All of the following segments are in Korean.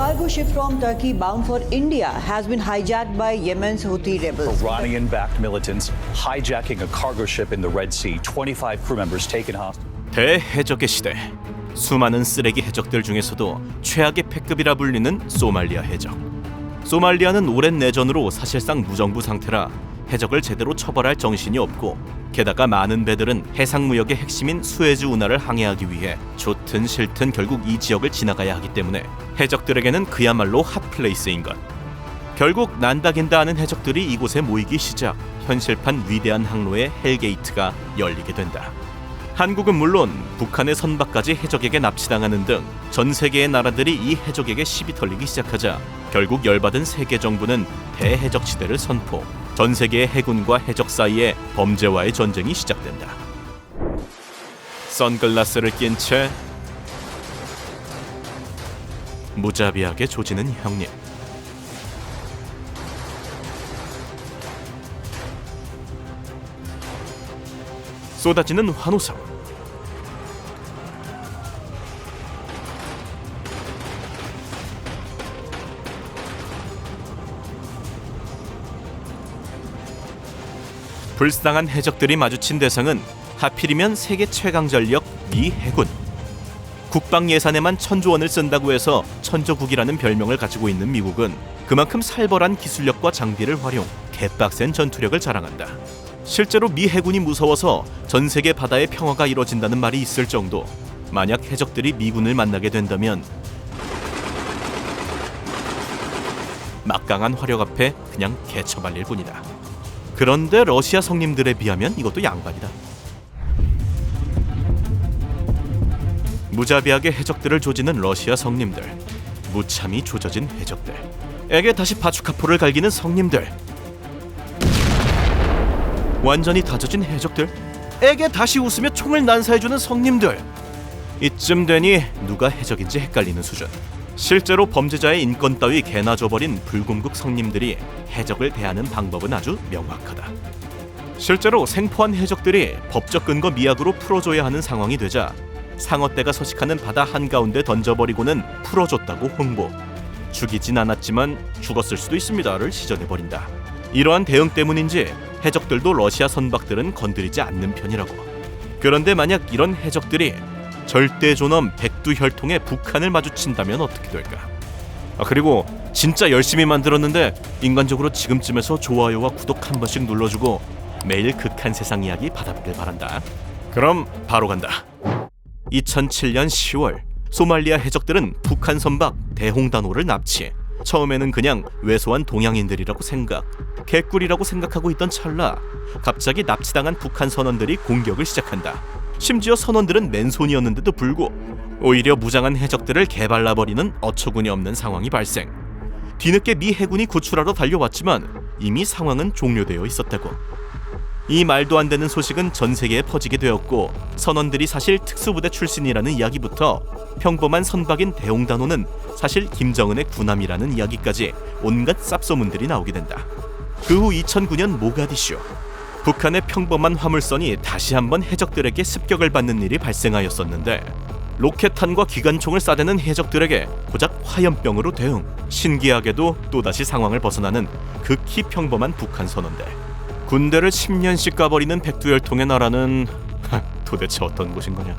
cargo ship from Turkey bound for India has been hijacked by Yemen's Houthi rebels. Iranian backed militants hijacking a cargo ship in the Red Sea. 25 crew members taken hostage. 대해적의 시대. 수많은 쓰레기 해적들 중에서도 최악의 패급이라 불리는 소말리아 해적. 소말리아는 오랜 내전으로 사실상 무정부 상태라 해적을 제대로 처벌할 정신이 없고 게다가 많은 배들은 해상 무역의 핵심인 수에즈 운하를 항해하기 위해 좋든 싫든 결국 이 지역을 지나가야 하기 때문에 해적들에게는 그야말로 핫플레이스인 것. 결국 난다긴다 하는 해적들이 이곳에 모이기 시작 현실판 위대한 항로의 헬게이트가 열리게 된다. 한국은 물론 북한의 선박까지 해적에게 납치당하는 등 전 세계의 나라들이 이 해적에게 시비 털리기 시작하자 결국 열받은 세계 정부는 대해적 시대를 선포. 전 세계의 해군과 해적 사이에 범죄와의 전쟁이 시작된다. 선글라스를 낀 채 무자비하게 조지는 형님. 쏟아지는 환호성. 불쌍한 해적들이 마주친 대상은 하필이면 세계 최강 전력 미 해군. 국방 예산에만 천조 원을 쓴다고 해서 천조국이라는 별명을 가지고 있는 미국은 그만큼 살벌한 기술력과 장비를 활용, 개빡센 전투력을 자랑한다. 실제로 미 해군이 무서워서 전 세계 바다의 평화가 이뤄진다는 말이 있을 정도. 만약 해적들이 미군을 만나게 된다면 막강한 화력 앞에 그냥 개처발릴 뿐이다. 그런데 러시아 성님들에 비하면 이것도 양반이다. 무자비하게 해적들을 조지는 러시아 성님들, 무참히 조져진 해적들, 에게 다시 바추카포를 갈기는 성님들, 완전히 다져진 해적들, 에게 다시 웃으며 총을 난사해주는 성님들. 이쯤 되니 누가 해적인지 헷갈리는 수준. 실제로 범죄자의 인권 따위 개나 줘버린 불금국 성님들이 해적을 대하는 방법은 아주 명확하다. 실제로 생포한 해적들이 법적 근거 미약으로 풀어줘야 하는 상황이 되자 상어떼가 서식하는 바다 한가운데 던져버리고는 풀어줬다고 홍보. 죽이진 않았지만 죽었을 수도 있습니다를 시전해버린다. 이러한 대응 때문인지 해적들도 러시아 선박들은 건드리지 않는 편이라고. 그런데 만약 이런 해적들이 절대 존엄 백두혈통의 북한을 마주친다면 어떻게 될까? 아 그리고 진짜 열심히 만들었는데 인간적으로 지금쯤에서 좋아요와 구독 한 번씩 눌러주고 매일 극한 세상 이야기 받아보길 바란다. 그럼 바로 간다. 2007년 10월 소말리아 해적들은 북한 선박 대홍단호를 납치. 처음에는 그냥 왜소한 동양인들이라고 생각, 개꿀이라고 생각하고 있던 찰나 갑자기 납치당한 북한 선원들이 공격을 시작한다. 심지어 선원들은 맨손이었는데도 불구 오히려 무장한 해적들을 개발라버리는 어처구니 없는 상황이 발생. 뒤늦게 미 해군이 구출하러 달려왔지만 이미 상황은 종료되어 있었다고. 이 말도 안 되는 소식은 전 세계에 퍼지게 되었고 선원들이 사실 특수부대 출신이라는 이야기부터 평범한 선박인 대홍단호는 사실 김정은의 군함이라는 이야기까지 온갖 쌉소문들이 나오게 된다. 그 후 2009년 모가디슈 북한의 평범한 화물선이 다시 한번 해적들에게 습격을 받는 일이 발생하였었는데 로켓탄과 기관총을 쏴대는 해적들에게 고작 화염병으로 대응. 신기하게도 또다시 상황을 벗어나는 극히 평범한 북한 선원들. 군대를 10년씩 가버리는 백두혈통의 나라는 도대체 어떤 곳인 거냐?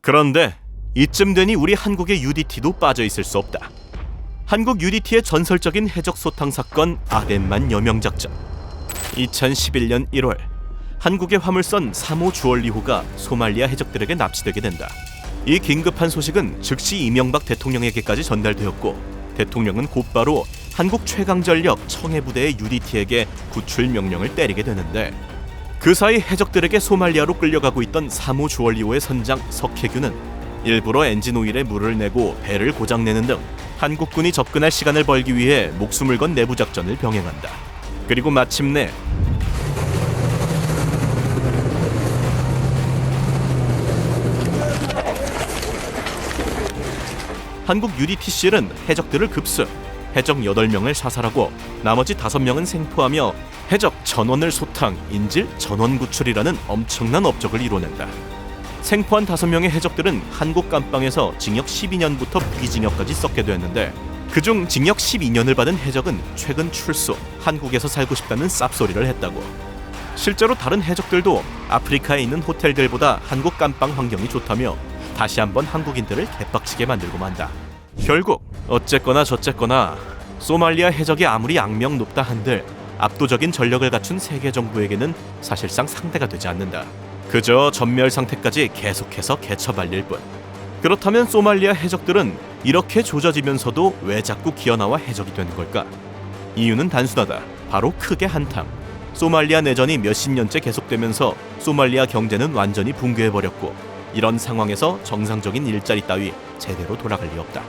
그런데 이쯤 되니 우리 한국의 UDT도 빠져 있을 수 없다. 한국 UDT의 전설적인 해적 소탕 사건 아덴만 여명 작전. 2011년 1월 한국의 화물선 3호 주얼리호가 소말리아 해적들에게 납치되게 된다. 이 긴급한 소식은 즉시 이명박 대통령에게까지 전달되었고 대통령은 곧바로 한국 최강 전력 청해 부대의 UDT에게 구출 명령을 때리게 되는데 그 사이 해적들에게 소말리아로 끌려가고 있던 3호 주얼리호의 선장 석혜규는 일부러 엔진 오일에 물을 내고 배를 고장내는 등 한국군이 접근할 시간을 벌기 위해 목숨을 건 내부 작전을 병행한다. 그리고 마침내 한국 UDTCL은 해적들을 급습, 해적 8명을 사살하고 나머지 5명은 생포하며 해적 전원을 소탕, 인질 전원 구출이라는 엄청난 업적을 이뤄낸다. 생포한 다섯 명의 해적들은 한국 감방에서 징역 12년부터 무기징역까지 썩게 되었는데 그중 징역 12년을 받은 해적은 최근 출소, 한국에서 살고 싶다는 쌉소리를 했다고. 실제로 다른 해적들도 아프리카에 있는 호텔들보다 한국 감방 환경이 좋다며 다시 한번 한국인들을 개빡치게 만들고 만다. 결국 어쨌거나 저쨌거나 소말리아 해적이 아무리 악명 높다 한들 압도적인 전력을 갖춘 세계 정부에게는 사실상 상대가 되지 않는다. 그저 전멸 상태까지 계속해서 개처발릴 뿐. 그렇다면 소말리아 해적들은 이렇게 조져지면서도 왜 자꾸 기어나와 해적이 되는 걸까? 이유는 단순하다. 바로 크게 한탕. 소말리아 내전이 몇십 년째 계속되면서 소말리아 경제는 완전히 붕괴해버렸고 이런 상황에서 정상적인 일자리 따위 제대로 돌아갈 리 없다.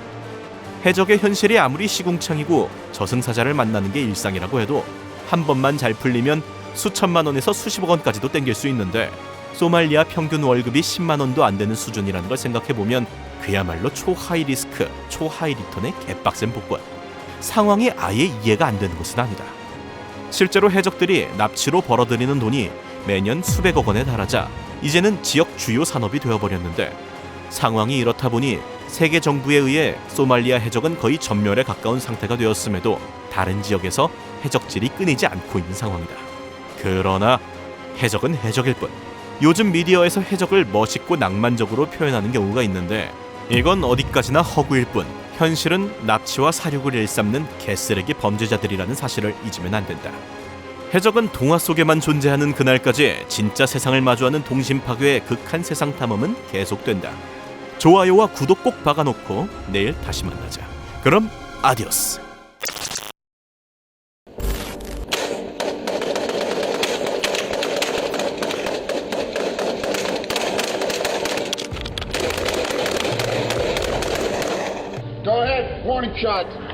해적의 현실이 아무리 시궁창이고 저승사자를 만나는 게 일상이라고 해도 한 번만 잘 풀리면 수천만 원에서 수십억 원까지도 땡길 수 있는데 소말리아 평균 월급이 10만 원도 안 되는 수준이라는 걸 생각해 보면 그야말로 초하이 리스크, 초하이 리턴의 개빡센 복권. 상황이 아예 이해가 안 되는 것은 아니다. 실제로 해적들이 납치로 벌어들이는 돈이 매년 수백억 원에 달하자 이제는 지역 주요 산업이 되어버렸는데 상황이 이렇다 보니 세계 정부에 의해 소말리아 해적은 거의 전멸에 가까운 상태가 되었음에도 다른 지역에서 해적질이 끊이지 않고 있는 상황이다. 그러나 해적은 해적일 뿐. 요즘 미디어에서 해적을 멋있고 낭만적으로 표현하는 경우가 있는데 이건 어디까지나 허구일 뿐. 현실은 납치와 사륙을 일삼는 개쓰레기 범죄자들이라는 사실을 잊으면 안 된다. 해적은 동화 속에만 존재하는 그날까지 진짜 세상을 마주하는 동심 파괴의 극한 세상 탐험은 계속된다. 좋아요와 구독 꼭 박아놓고 내일 다시 만나자. 그럼 아디오스. Go ahead, warning shot.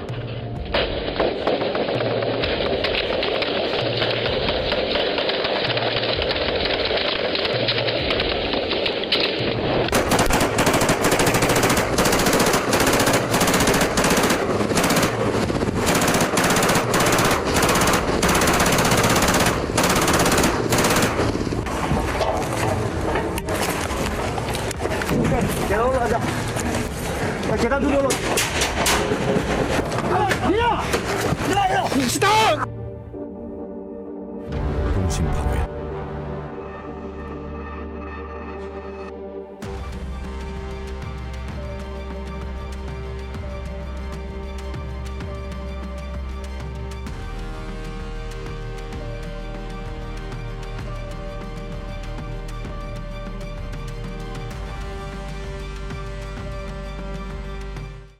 동심 파괴.